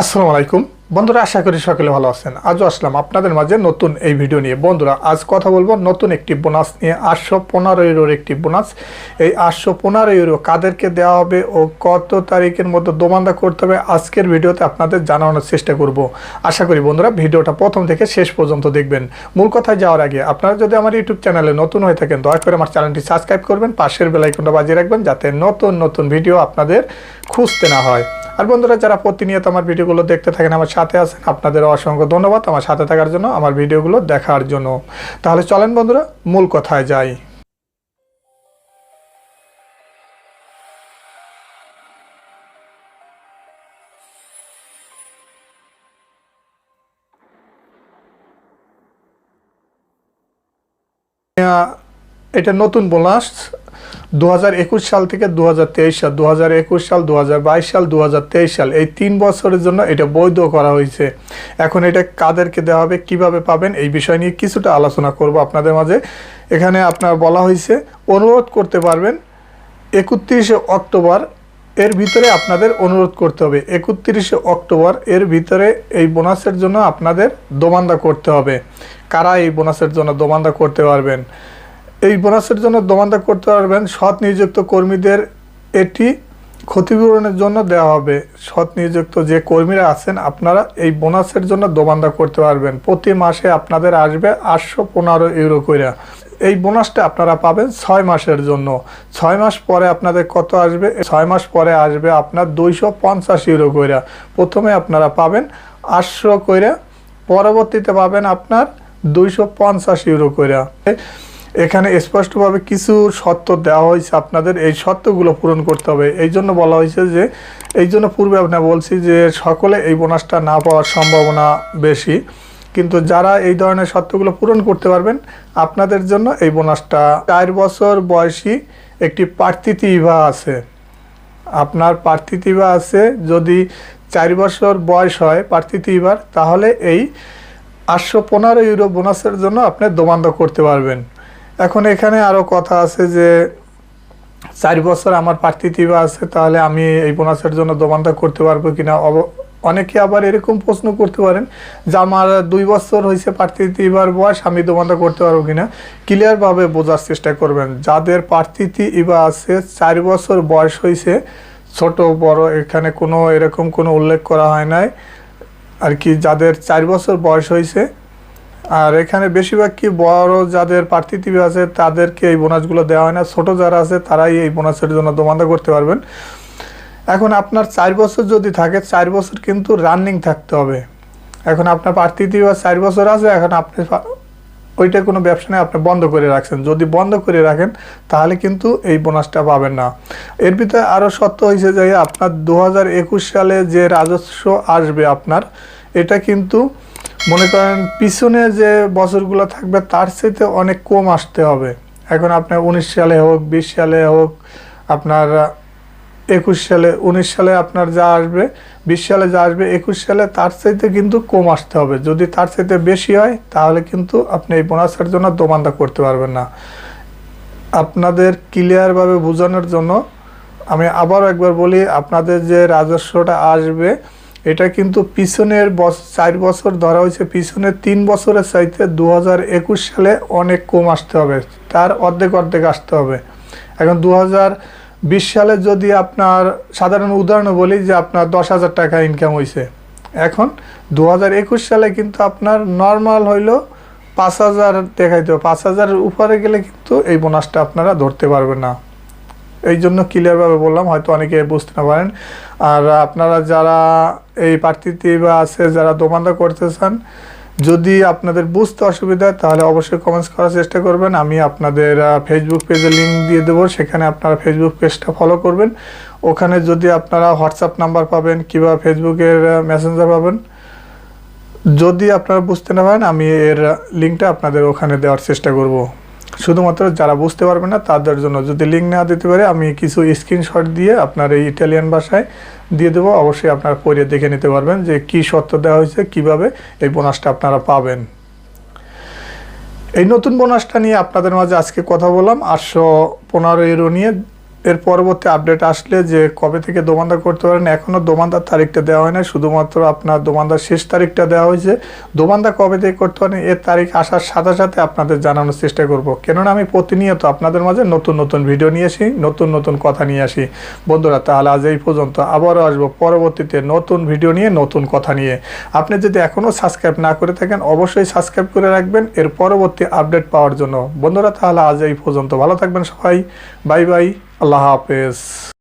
আসসালামু আলাইকুম। বন্ধুরা, আশা করি সকলে ভালো আছেন। আজও আসলাম আপনাদের মাঝে নতুন এই ভিডিও নিয়ে। বন্ধুরা, আজ কথা বলব নতুন একটি বোনাস নিয়ে। আটশো পনেরো ইউরোর একটি বোনাস। এই আটশো পনেরো ইউরো কাদেরকে দেওয়া হবে ও কত তারিখের মধ্যে দোমান্দা করতে হবে, আজকের ভিডিওতে আপনাদের জানানোর চেষ্টা করব। আশা করি বন্ধুরা, ভিডিওটা প্রথম থেকে শেষ পর্যন্ত দেখবেন। মূল কথায় যাওয়ার আগে, আপনারা যদি আমার ইউটিউব চ্যানেলে নতুন হয়ে থাকেন, দয়া করে আমার চ্যানেলটি সাবস্ক্রাইব করবেন, পাশের বেলাইকনটা বাজিয়ে রাখবেন, যাতে নতুন নতুন ভিডিও আপনাদের খুঁজতে না হয়। আর বন্ধুরা, যারা প্রতিনিয়ত আমার ভিডিওগুলো দেখতে থাকেন, আমার সাথে আছেন আপনাদের অসংখ্য ধন্যবাদ আমার সাথে থাকার জন্য, আমার ভিডিওগুলো দেখার জন্য। তাহলে চলেন বন্ধুরা, মূল কথায় যাই। এটা নতুন বোনাস দু হাজার একুশ সাল থেকে দু হাজার তেইশ সাল দু হাজার একুশ সাল দু হাজার বাইশ সাল দু হাজার তেইশ সাল, এই তিন বছরের জন্য এটা বৈধ করা হয়েছে। এখন এটা কাদেরকে দেওয়া হবে, কীভাবে পাবেন, এই বিষয় নিয়ে কিছুটা আলোচনা করব আপনাদের মাঝে। এখানে আপনার বলা হয়েছে, অনুরোধ করতে পারবেন, একত্রিশে অক্টোবর এর ভিতরে আপনাদের অনুরোধ করতে হবে। একত্রিশে অক্টোবর এর ভিতরে এই বোনাসের জন্য আপনাদের দোমান্দা করতে হবে। কারা এই বোনাসের জন্য দোমান্দা করতে পারবেন? এই বোনাসের জন্য দোমান্দা করতে পারবেন সৎ নিযুক্ত কর্মীদের। এটি ক্ষতিপূরণের জন্য দেওয়া হবে। সৎ নিযুক্ত যে কর্মীরা আছেন, আপনারা এই বোনাসের জন্য দোমান্দা করতে পারবেন। প্রতি মাসে আপনাদের আসবে আটশো পনেরো ইউরো কইরা। এই বোনাসটা আপনারা পাবেন ছয় মাসের জন্য। ছয় মাস পরে আপনাদের কত আসবে? ছয় মাস পরে আসবে আপনার দুইশো পঞ্চাশ ইউরো কইরা। প্রথমে আপনারা পাবেন আটশো কইরা, পরবর্তীতে পাবেন আপনার দুইশো পঞ্চাশ ইউরো কইরা। এখানে স্পষ্টভাবে কিছু শর্ত দেওয়া হয়েছে আপনাদের। এই শর্তগুলো পূরণ করতে হবে। এই জন্য বলা হয়েছে যে, এই জন্য পূর্বে আপনার বলছি যে, সকলে এই বোনাসটা না পাওয়ার সম্ভাবনা বেশি। কিন্তু যারা এই ধরনের শর্তগুলো পূরণ করতে পারবেন, আপনাদের জন্য এই বোনাসটা চার বছর বয়সী একটি প্রার্থিতি ইভা আছে। আপনার প্রার্থিতি ইভা আছে, যদি চার বছর বয়স হয় প্রার্থিতি ইভার তাহলে এই আটশো পনেরো ইউরো বোনাসের জন্য আপনি দোমান্দ করতে পারবেন। এখন এখানে আরও কথা আছে যে, চার বছর আমার প্রার্থিতিবা আছে, তাহলে আমি এই বোনাসের জন্য দোমান্দা করতে পারব কিনা? অনেকে আবার এরকম প্রশ্ন করতে পারেন যে, আমার দুই বছর হয়েছে প্রার্থিতিবার বয়স, আমি দোমান্দা করতে পারব কিনা? ক্লিয়ারভাবে বোঝার চেষ্টা করবেন। যাদের প্রার্থিতি ইবা আছে, চার বছর বয়স হয়েছে, ছোট, বড়, এখানে কোনো এরকম কোনো উল্লেখ করা হয় নাই। আর কি, যাদের চার বছর বয়স হয়েছে আর এখানে বেশিরভাগ কি বড় যাদের প্রার্থিতি আছে, তাদেরকে এই বোনাসগুলো দেওয়া হয় না। ছোট যারা আছে, তারাই এই বোনাসের জন্য দোমান্দা করতে পারবেন। এখন আপনার চার বছর যদি থাকে, চার বছর কিন্তু রানিং থাকতে হবে। এখন আপনার প্রার্থিতি বা চার বছর আছে, এখন আপনি ওইটা কোনো ব্যবসা নেই, আপনি বন্ধ করে রাখছেন। যদি বন্ধ করে রাখেন, তাহলে কিন্তু এই বোনাসটা পাবেন না। এর ভিতরে আরও সত্য হয়েছে যে আপনার দু হাজার একুশ সালে যে রাজস্ব আসবে আপনার এটা কিন্তু মনে করেন পিছনে যে বছরগুলো থাকবে, তার চাইতে অনেক কম আসতে হবে। এখন আপনার উনিশ সালে হোক, বিশ সালে হোক, আপনার, একুশ সালে, উনিশ সালে আপনার যা আসবে, বিশ সালে যা আসবে, একুশ সালে তার চাইতে কিন্তু কম আসতে হবে। যদি তার চাইতে বেশি হয়, তাহলে কিন্তু আপনি এই বোনাসের জন্য দোমান্দা করতে পারবেন না। আপনাদের ক্লিয়ারভাবে বোঝানোর জন্য আমি আবারও একবার বলি, আপনাদের যে রাজস্বটা আসবে এটা কিন্তু পিছনের চার বছর ধরা হয়েছে। পিছনের তিন বছরের চাইতে দু হাজার একুশ সালে অনেক কম আসতে হবে। তার অর্ধেক অর্ধেক আসতে হবে। এখন দু বিশ সালে যদি আপনার সাধারণ উদাহরণ বলি যে আপনার দশ হাজার টাকা ইনকাম হয়েছে এখন দু হাজার একুশ সালে কিন্তু আপনার নর্মাল হইল পাঁচ হাজার দেখাইতে পাঁচ হাজারের উপরে গেলে কিন্তু এই বোনাসটা আপনারা ধরতে পারবেন না। এই জন্য ক্লিয়ারভাবে বললাম, হয়তো অনেকে বুঝতে না পারেন। আর আপনারা যারা এই প্রার্থীতে বা আছে, যারা দোমান্দা করতে চান যদি আপনাদের বুঝতে অসুবিধা তাহলে অবশ্যই কমেন্টস করার চেষ্টা করবেন। আমি আপনাদের ফেসবুক পেজে লিঙ্ক দিয়ে দেবো, সেখানে আপনারা ফেসবুক পেজটা ফলো করবেন। ওখানে যদি আপনারা হোয়াটসঅ্যাপ নাম্বার পাবেন, কিংবা ফেসবুকের মেসেঞ্জার পাবেন। যদি আপনারা বুঝতে না পারেন, আমি এর লিঙ্কটা আপনাদের ওখানে দেওয়ার চেষ্টা করব। শুধুমাত্র যারা বুঝতে পারবে না, তাদের জন্য যদি লিঙ্ক না দিতে পারে, আমি কিছু স্ক্রিনশট দিয়ে আপনার এই ইটালিয়ান ভাষায় দিয়ে দেবো। অবশ্যই আপনারা পড়ে দেখে নিতে পারবেন যে কি শর্ত দেওয়া হয়েছে, কীভাবে এই বোনাসটা আপনারা পাবেন। এই নতুন বোনাসটা নিয়ে আপনাদের মাঝে আজকে কথা বললাম। আটশো পনেরো ইউরো নিয়ে এর পরবর্তী আপডেট আসলে যে কবে থেকে দোমানদা করতে পারেন এখনও দোমানদার তারিখটা দেওয়া হয় না শুধুমাত্র আপনার দোমানদার শেষ তারিখটা দেওয়া হয়েছে। দোমানদা কবে থেকে করতে পারেন, এর তারিখ আসার সাথে সাথে আপনাদের জানানোর চেষ্টা করব। কেননা আমি প্রতিনিয়ত আপনাদের মাঝে নতুন নতুন ভিডিও নিয়ে আসি, নতুন নতুন কথা নিয়ে আসি। বন্ধুরা, তাহলে আজ এই পর্যন্ত। আবারও আসব পরবর্তীতে নতুন ভিডিও নিয়ে, নতুন কথা নিয়ে। আপনি যদি এখনও সাবস্ক্রাইব না করে থাকেন, অবশ্যই সাবস্ক্রাইব করে রাখবেন। এর পরবর্তী আপডেট পাওয়ার জন্য। বন্ধুরা, তাহলে আজ এই পর্যন্ত। ভালো থাকবেন সবাই। Bye bye. আল্লাহ হাফেজ।